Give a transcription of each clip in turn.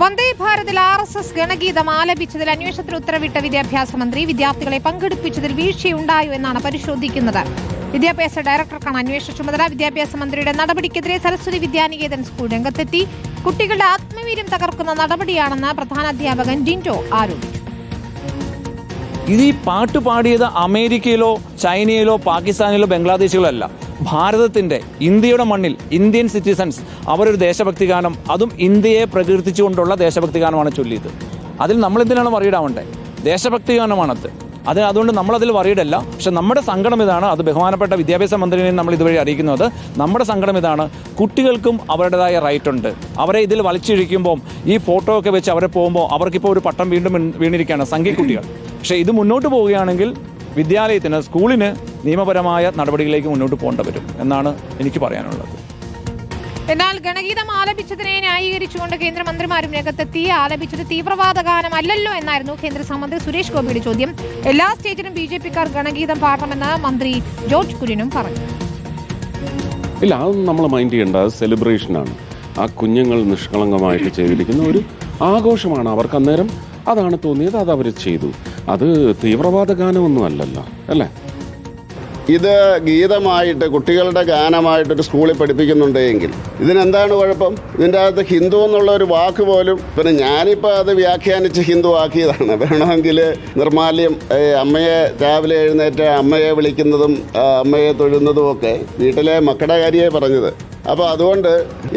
വന്ദേ ഭാരതിൽ R S S ഗണഗീതം ആലപിച്ചതിൽ അന്വേഷണത്തിന് ഉത്തരവിട്ട വിദ്യാഭ്യാസ മന്ത്രി വിദ്യാർത്ഥികളെ പങ്കെടുപ്പിച്ചതിൽ വീഴ്ചയുണ്ടായോ എന്നാണ് പരിശോധിക്കുന്നത്. വിദ്യാഭ്യാസ ഡയറക്ടർക്കാണ് അന്വേഷണ ചുമതല. വിദ്യാഭ്യാസ മന്ത്രിയുടെ നടപടിക്കെതിരെ സരസ്വതി വിദ്യാനികേതൻ സ്കൂൾ രംഗത്തെത്തി. കുട്ടികളുടെ ആത്മവീര്യം തകർക്കുന്ന നടപടിയാണെന്ന് പ്രധാനാധ്യാപകൻ ജിൻഡോ ആരോപിച്ചു. ഇത് ഈ പാട്ട് പാടിയത് അമേരിക്കയിലോ ചൈനയിലോ പാകിസ്ഥാനിലോ ബംഗ്ലാദേശിലോ അല്ല. ഭാരതത്തിന്റെ ഇന്ത്യയുടെ മണ്ണിൽ ഇന്ത്യൻ സിറ്റിസൺസ് അവരൊരു ദേശഭക്തി ഗാനം അതും ഇന്ത്യയെ പ്രകീർത്തിച്ചുകൊണ്ടുള്ള ദേശഭക്തി ഗാനമാണ് ചൊല്ലിയത്. അതിൽ നമ്മൾ എന്തിനാണ് ദേശഭക്തി ഗാനമാണത്. അത് അതുകൊണ്ട് നമ്മളതിൽ വറിയിടല്ല പക്ഷെ നമ്മുടെ സങ്കടം ഇതാണ് അത് ബഹുമാനപ്പെട്ട വിദ്യാഭ്യാസ മന്ത്രിനെയും നമ്മൾ ഇതുവഴി അറിയിക്കുന്നത്. നമ്മുടെ സങ്കടം ഇതാണ് കുട്ടികൾക്കും അവരുടേതായ റൈറ്റ് ഉണ്ട്. അവരെ ഇതിൽ വലിച്ചിഴിക്കുമ്പോൾ ഈ ഫോട്ടോ ഒക്കെ വെച്ച് അവരെ പോകുമ്പോൾ അവർക്കിപ്പോൾ ഒരു പട്ടം വീണ്ടും വീണിരിക്കുകയാണ് സംഘിക്കുട്ടികൾ പക്ഷേ ഇത് മുന്നോട്ട് പോവുകയാണെങ്കിൽ വിദ്യാലയത്തിന് സ്കൂളിന് നിയമപരമായ നടപടികളിലേക്ക് മുന്നോട്ട് പോകേണ്ടി വരും എന്നാണ് എനിക്ക് പറയാനുള്ളത്. എന്നാൽ ഗണഗീതം ആലപിച്ചതിനെ ന്യായീകരിച്ചുകൊണ്ട് കേന്ദ്രമന്ത്രിമാരും രംഗത്തെത്തി. ആലപിച്ചത് തീവ്രവാദ ഗാനമല്ലല്ലോ എന്നായിരുന്നു കേന്ദ്ര സഹമന്ത്രി സുരേഷ് ഗോപിയുടെ ചോദ്യം. എല്ലാ സ്റ്റേജിലും ബി ജെ പിക്കാർ ഗണഗീതം പാടണമെന്ന് മന്ത്രി ജോർജ് കുര്യനും പറഞ്ഞു. ഇല്ല അതൊന്നും നമ്മൾ മൈൻഡ് ചെയ്യേണ്ട. അത് സെലിബ്രേഷനാണ് ആ കുഞ്ഞുങ്ങൾ നിഷ്കളങ്കമായിട്ട് ചെയ്തിരിക്കുന്ന ഒരു ആഘോഷമാണ് അവർക്ക് അന്നേരം. അതാണ് തോന്നിയത് അത് അവർ ചെയ്തു. അത് തീവ്രവാദ ഗാനമൊന്നും അല്ലല്ലോ അല്ലേ? ഇത് ഗീതമായിട്ട് കുട്ടികളുടെ ഗാനമായിട്ട് ഒരു സ്കൂളിൽ പഠിപ്പിക്കുന്നുണ്ടെങ്കിൽ ഇതിനെന്താണ് കുഴപ്പം? ഇതിന്റെ അകത്ത് ഹിന്ദു എന്നുള്ള ഒരു വാക്ക് പോലും പിന്നെ ഞാനിപ്പോൾ അത് വ്യാഖ്യാനിച്ച് ഹിന്ദു ആക്കിയതാണ്. വേണമെങ്കിൽ നിർമാല്യം അമ്മയെ രാവിലെ എഴുന്നേറ്റ് അമ്മയെ വിളിക്കുന്നതും അമ്മയെ തൊഴുന്നതും ഒക്കെ വീട്ടിലെ മക്കളുടെ കാര്യമേ പറഞ്ഞത്. അപ്പോൾ അതുകൊണ്ട്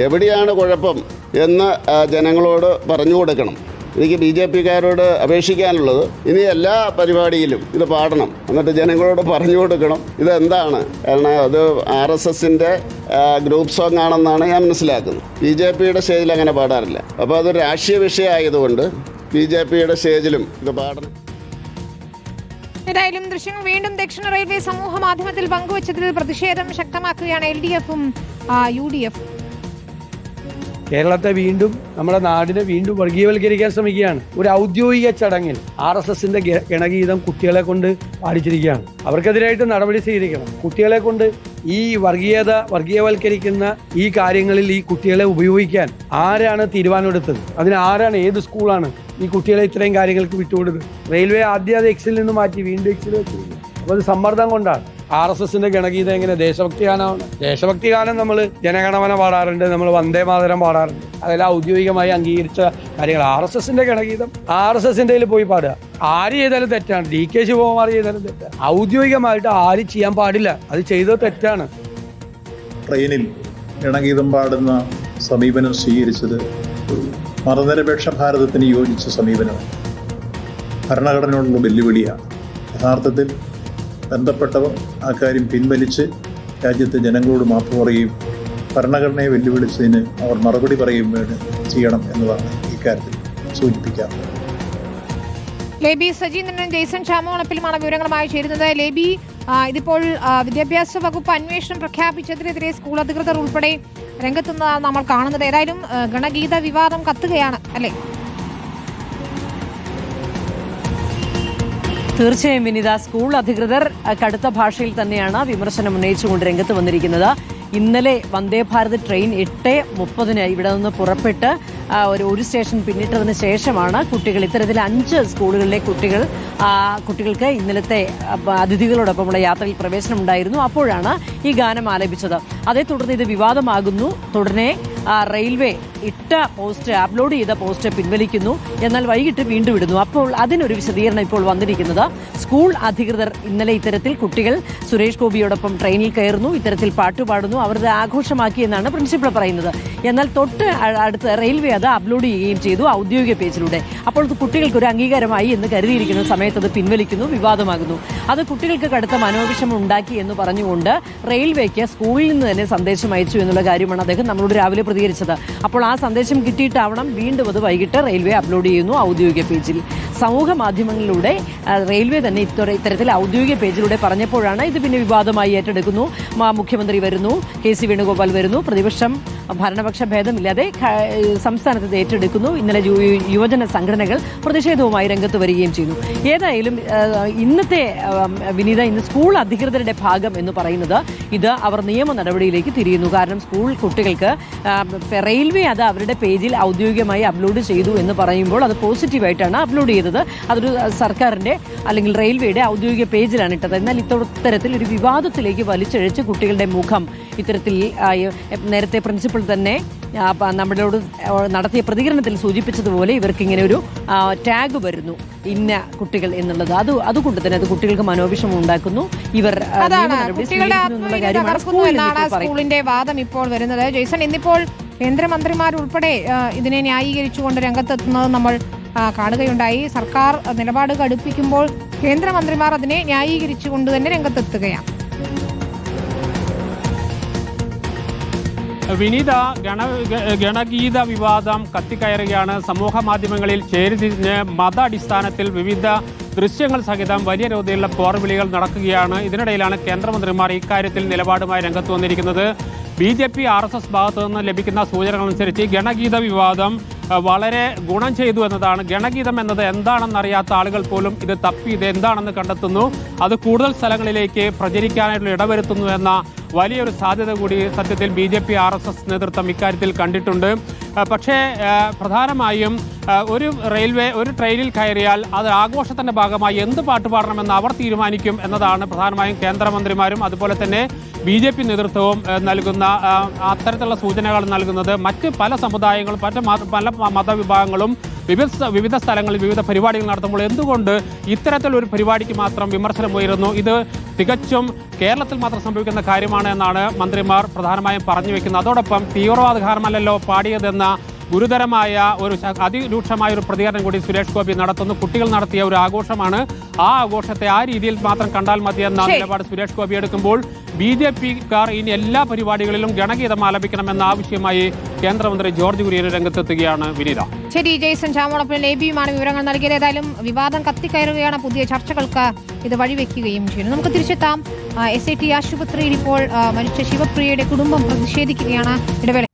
എവിടെയാണ് കുഴപ്പം എന്ന് ജനങ്ങളോട് പറഞ്ഞു കൊടുക്കണം. എനിക്ക് ബി ജെ പിക്കാരോട് അപേക്ഷിക്കാനുള്ളത് ഇനി എല്ലാ പരിപാടിയിലും ഇത് പാടണം. എന്നിട്ട് ജനങ്ങളോട് പറഞ്ഞു കൊടുക്കണം. ഇതെന്താണ്? കാരണം അത് ആർ എസ് എസിന്റെ ഗ്രൂപ്പ് സോങ് ആണെന്നാണ് ഞാൻ മനസ്സിലാക്കുന്നത്. ബി ജെ പിയുടെ സ്റ്റേജിൽ അങ്ങനെ പാടാറില്ല. അപ്പോൾ അതൊരു രാഷ്ട്രീയ വിഷയമായതുകൊണ്ട് ബി ജെ പിയുടെ സ്റ്റേജിലും ഇത് പാടണം. ഏതായാലും ദൃശ്യങ്ങൾ വീണ്ടും ദക്ഷിണ റെയിൽവേ സമൂഹ മാധ്യമത്തിൽ പങ്കുവച്ചതിൽ പ്രതിഷേധം ശക്തമാക്കുകയാണ് എൽ ഡി എഫും യു ഡി എഫും. കേരളത്തെ വീണ്ടും നമ്മുടെ നാടിനെ വീണ്ടും വർഗീയവൽക്കരിക്കാൻ ശ്രമിക്കുകയാണ്. ഒരു ഔദ്യോഗിക ചടങ്ങിൽ ആർ എസ് എസിന്റെ ഗണഗീതം കുട്ടികളെ കൊണ്ട് പാടിച്ചിരിക്കുകയാണ്. അവർക്കെതിരായിട്ട് നടപടി സ്വീകരിക്കണം. കുട്ടികളെ കൊണ്ട് ഈ വർഗീയത വർഗീയവൽക്കരിക്കുന്ന ഈ കാര്യങ്ങളിൽ ഈ കുട്ടികളെ ഉപയോഗിക്കാൻ ആരാണ് തീരുമാനമെടുത്തത്? അതിന് ആരാണ് ഏത് സ്കൂളാണ് ഈ കുട്ടികളെ ഇത്രയും കാര്യങ്ങൾക്ക് വിട്ടുകൊടുത്തത്? റെയിൽവേ ആദ്യം അത് എക്സിൽ നിന്ന് മാറ്റി വീണ്ടും എക്സിൽ വെച്ചു. അപ്പോൾ അത് സമ്മർദ്ദം കൊണ്ടാണ്. ആർ എസ് എസിന്റെ ഗണഗീതം എങ്ങനെ? ദേശഭക്തി ഗാനമാണ്. ദേശഭക്തി ഗാനം നമ്മൾ ജനഗണമന പാടാറുണ്ട് നമ്മൾ വന്ദേ മാതരം പാടാറുണ്ട്. അതെല്ലാം ഔദ്യോഗികമായി അംഗീകരിച്ച കാര്യങ്ങൾ ആർ എസ് എസിന്റെ ഗണഗീതം ആർ എസ് എസിന്റെ പോയി പാടുക. ആര് ചെയ്താലും തെറ്റാണ്. ഡി കെ ശിവകുമാർ ചെയ്താലും തെറ്റാണ്. ഔദ്യോഗികമായിട്ട് ആര് ചെയ്യാൻ പാടില്ല അത് ചെയ്തത് തെറ്റാണ്. ട്രെയിനിൽ ഗണഗീതം പാടുന്ന സമീപനം സ്വീകരിച്ചത് മതനിരപേക്ഷ ഭാരതത്തിന് യോജിച്ച സമീപനമാണ്. ഭരണഘടനയോടുള്ള വെല്ലുവിളിയാണ്. യഥാർത്ഥത്തിൽ ബന്ധപ്പെട്ടവർ ആ കാര്യം പിൻവലിച്ച് രാജ്യത്തെ ജനങ്ങളോട് മാപ്പ് പറയുകയും ഭരണഘടനയെ വെല്ലുവിളിച്ചതിന് അവർ മറുപടി വേണം ചെയ്യണം എന്നതാണ് ഇക്കാര്യത്തിൽ സൂചിപ്പിക്കാറുള്ളത് ലേബി സജീന്ദ്രനും ജെയ്സൺ ശ്യാമോളപ്പിലുമാണ് വിവരങ്ങളുമായി ചേരുന്നത്. ലേബി ഇതിപ്പോൾ വിദ്യാഭ്യാസ വകുപ്പ് അന്വേഷണം പ്രഖ്യാപിച്ചതിനെതിരെ സ്കൂൾ അധികൃതർ ഉൾപ്പെടെ രംഗത്തുനിന്നതാണ് നമ്മൾ കാണുന്നത്. ഏതായാലും ഗണഗീത വിവാദം കത്തുകയാണ് അല്ലേ? തീർച്ചയായും വിനിത. സ്കൂൾ അധികൃതർ കടുത്ത ഭാഷയിൽ തന്നെയാണ് വിമർശനം ഉന്നയിച്ചുകൊണ്ട് രംഗത്ത് വന്നിരിക്കുന്നത്. ഇന്നലെ വന്ദേ ഭാരത് ട്രെയിൻ എട്ട് മുപ്പതിന് ഇവിടെ നിന്ന് പുറപ്പെട്ട് ഒരു ഒരു സ്റ്റേഷൻ പിന്നിട്ടതിന് ശേഷമാണ് കുട്ടികൾ ഇത്തരത്തിൽ അഞ്ച് സ്കൂളുകളിലെ കുട്ടികൾ കുട്ടികൾക്ക് ഇന്നലത്തെ അതിഥികളോടൊപ്പമുള്ള യാത്രയിൽ പ്രവേശനം ഉണ്ടായിരുന്നു. അപ്പോഴാണ് ഈ ഗാനം ആലപിച്ചത്. അതേ തുടർന്ന് ഇത് വിവാദമാകുന്നു. തുടർന്ന് റെയിൽവേ ഇട്ട പോസ്റ്റ് അപ്ലോഡ് ചെയ്ത പോസ്റ്റ് പിൻവലിക്കുന്നു. എന്നാൽ വൈകിട്ട് വീണ്ടും ഇടുന്നു. അപ്പോൾ അതിനൊരു വിശദീകരണം ഇപ്പോൾ വന്നിരിക്കുന്നത്. സ്കൂൾ അധികൃതർ ഇന്നലെ ഇത്തരത്തിൽ കുട്ടികൾ സുരേഷ് ഗോപിയോടൊപ്പം ട്രെയിനിൽ കയറുന്നു. ഇത്തരത്തിൽ പാട്ട് പാടുന്നു അവർ ഇത് ആഘോഷമാക്കി എന്നാണ് പ്രിൻസിപ്പൾ പറയുന്നത്. എന്നാൽ തൊട്ട് അടുത്ത് റെയിൽവേ അത് അപ്ലോഡ് ചെയ്യുകയും ചെയ്തു ഔദ്യോഗിക പേജിലൂടെ. അപ്പോൾ അത് കുട്ടികൾക്ക് ഒരു അംഗീകാരമായി എന്ന് കരുതിയിരിക്കുന്ന സമയത്ത് അത് പിൻവലിക്കുന്നു വിവാദമാകുന്നു. അത് കുട്ടികൾക്ക് കടുത്ത മനോവിഷമം ഉണ്ടാക്കി എന്ന് പറഞ്ഞുകൊണ്ട് റെയിൽവേക്ക് സ്കൂളിൽ നിന്ന് തന്നെ സന്ദേശം അയച്ചു എന്നുള്ള കാര്യമാണ് അദ്ദേഹം നമ്മളോട് രാവിലെ പ്രതികരിച്ചത്. അപ്പോൾ ആ സന്ദേശം കിട്ടിയിട്ടാവണം വീണ്ടും അത് വൈകിട്ട് റെയിൽവേ അപ്ലോഡ് ചെയ്യുന്നു ഔദ്യോഗിക പേജിൽ. സമൂഹ മാധ്യമങ്ങളിലൂടെ റെയിൽവേ തന്നെ ഇത്തരം ഇത്തരത്തിൽ ഔദ്യോഗിക പേജിലൂടെ പറഞ്ഞപ്പോഴാണ് ഇത് പിന്നെ വിവാദമായി ഏറ്റെടുക്കുന്നു. മുഖ്യമന്ത്രി വരുന്നു കെ സി വേണുഗോപാൽ വരുന്നു. പ്രതിപക്ഷം ഭരണപക്ഷ ഭേദമില്ലാതെ സംസ്ഥാനത്ത് ഏറ്റെടുക്കുന്നു. ഇന്നലെ യുവജന സംഘടനകൾ പ്രതിഷേധവുമായി രംഗത്ത് വരികയും ചെയ്യുന്നു ഏതായാലും ഇന്നത്തെ വിനീത ഇന്ന് സ്കൂൾ അധികൃതരുടെ ഭാഗം എന്ന് പറയുന്നത് ഇത് അവർ നിയമ നടപടിയിലേക്ക് തിരിയുന്നു. കാരണം സ്കൂൾ കുട്ടികൾക്ക് റെയിൽവേ അത് അവരുടെ പേജിൽ ഔദ്യോഗികമായി അപ്ലോഡ് ചെയ്തു എന്ന് പറയുമ്പോൾ അത് പോസിറ്റീവായിട്ടാണ് അപ്ലോഡ് ചെയ്തത്. അതൊരു സർക്കാരിന്റെ സർക്കാരിന്റെ അല്ലെങ്കിൽ റെയിൽവേയുടെ ഔദ്യോഗിക പേജിലാണ് ഇട്ടത്. എന്നാൽ ഇത്തരത്തിൽ ഒരു വിവാദത്തിലേക്ക് വലിച്ചഴിച്ച് കുട്ടികളുടെ മുഖം ഇത്തരത്തിൽ നേരത്തെ പ്രിൻസിപ്പൾ തന്നെ നമ്മളോട് നടത്തിയ പ്രതികരണത്തിൽ സൂചിപ്പിച്ചതുപോലെ ഇവർക്ക് ഇങ്ങനെ ഒരു ടാഗ് വരുന്നു. ഇന്ന കുട്ടികൾ എന്നുള്ളത്. അത് അതുകൊണ്ട് തന്നെ അത് കുട്ടികൾക്ക് മനോവിഷമം ഉണ്ടാക്കുന്നു. ഇവർ. സ്കൂളിന്റെ വാദം ഇപ്പോൾ വരുന്നത്. ജയ്സൺ ഇന്നിപ്പോൾ കേന്ദ്രമന്ത്രിമാരുൾപ്പെടെ ഇതിനെ ന്യായീകരിച്ചുകൊണ്ട് രംഗത്തെത്തുന്നത് നമ്മൾ കാണുകയുണ്ടായി. സർക്കാർ നിലപാട് കടുപ്പിക്കുമ്പോൾ കേന്ദ്രമന്ത്രിമാർ അതിനെ ന്യായീകരിച്ചുകൊണ്ട് തന്നെ രംഗത്തെത്തുകയാണ്. വിനീത ഗണ ഗണഗീത വിവാദം കത്തിക്കയറുകയാണ്. സമൂഹ മാധ്യമങ്ങളിൽ ചേരിതിരിഞ്ഞ് മത അടിസ്ഥാനത്തിൽ വിവിധ ദൃശ്യങ്ങൾ സഹിതം വലിയ രീതിയിലുള്ള പോർവിളികൾ നടക്കുകയാണ്. ഇതിനിടയിലാണ് കേന്ദ്രമന്ത്രിമാർ ഇക്കാര്യത്തിൽ നിലപാടുമായി രംഗത്ത് വന്നിരിക്കുന്നത്. B J P R S S ഭാഗത്തു നിന്ന് ലഭിക്കുന്ന സൂചനകൾ അനുസരിച്ച് ഗണഗീത വിവാദം വളരെ ഗുണം ചെയ്തു എന്നതാണ് ഗണഗീതം എന്നത് എന്താണെന്നറിയാത്ത ആളുകൾ പോലും ഇത് തപ്പി ഇത് എന്താണെന്ന് കണ്ടെത്തുന്നു. അത് കൂടുതൽ സ്ഥലങ്ങളിലേക്ക് പ്രചരിക്കാനായിട്ടുള്ള ഇടവരുത്തുന്നു എന്ന വലിയൊരു സാധ്യത കൂടി സത്യത്തിൽ B J P R S S നേതൃത്വം ഇക്കാര്യത്തിൽ കണ്ടിട്ടുണ്ട്. പക്ഷേ പ്രധാനമായും ഒരു റെയിൽവേ ഒരു ട്രെയിനിൽ കയറിയാൽ അത് ആഘോഷത്തിന്റെ ഭാഗമായി എന്ത് പാട്ട് പാടണമെന്ന് അവർ തീരുമാനിക്കും എന്നതാണ് പ്രധാനമായും കേന്ദ്രമന്ത്രിമാരും അതുപോലെ തന്നെ ബി ജെ പി നേതൃത്വവും നൽകുന്ന അത്തരത്തിലുള്ള സൂചനകൾ നൽകുന്നത് മറ്റ് പല സമുദായങ്ങളും മറ്റ് പല മതവിഭാഗങ്ങളും വിവിധ വിവിധ സ്ഥലങ്ങളിൽ വിവിധ പരിപാടികൾ നടത്തുമ്പോൾ എന്തുകൊണ്ട് ഇത്തരത്തിലൊരു പരിപാടിക്ക് മാത്രം വിമർശനം ഉയരുന്നു? ഇത് തികച്ചും കേരളത്തിൽ മാത്രം സംഭവിക്കുന്ന കാര്യമാണ് എന്നാണ് മന്ത്രിമാർ പ്രധാനമായും പറഞ്ഞു വെക്കുന്നത്. അതോടൊപ്പം തീവ്രവാദ ഗാനമല്ലല്ലോ പാടിയതെന്ന ഗുരുതരമായ ഒരു അതിരൂക്ഷമായ ഒരു പ്രതികരണം കൂടി സുരേഷ് ഗോപി നടത്തുന്നു. കുട്ടികൾ നടത്തിയ ഒരു ആഘോഷമാണ്. ആ ആഘോഷത്തെ ആ രീതിയിൽ മാത്രം കണ്ടാൽ മതി എന്ന നിലപാട് സുരേഷ് ഗോപി എടുക്കുമ്പോൾ ബി ജെ പിക്കാർ ഇനി എല്ലാ പരിപാടികളിലും ഗണഗീതം ആലപിക്കണമെന്ന ആവശ്യമായി കേന്ദ്രമന്ത്രി ജോർജ് കുര്യൻ രംഗത്തെത്തുകയാണ് വിനീത. ശരി ജയ്സൺ ചാമോളപ്പിൽ എബിയുമാണ് വിവരങ്ങൾ നൽകിയത്. ഏതായാലും വിവാദം കത്തിക്കയറുകയാണ് പുതിയ ചർച്ചകൾക്ക് ഇത് വഴിവെക്കുകയും ചെയ്യുന്നു. നമുക്ക് തിരിച്ചെത്താം. എസ് ഐ ടി ആശുപത്രിയിൽ ഇപ്പോൾ മരിച്ച ശിവപ്രിയയുടെ കുടുംബം പ്രതിഷേധിക്കുകയാണ് ഇടവേള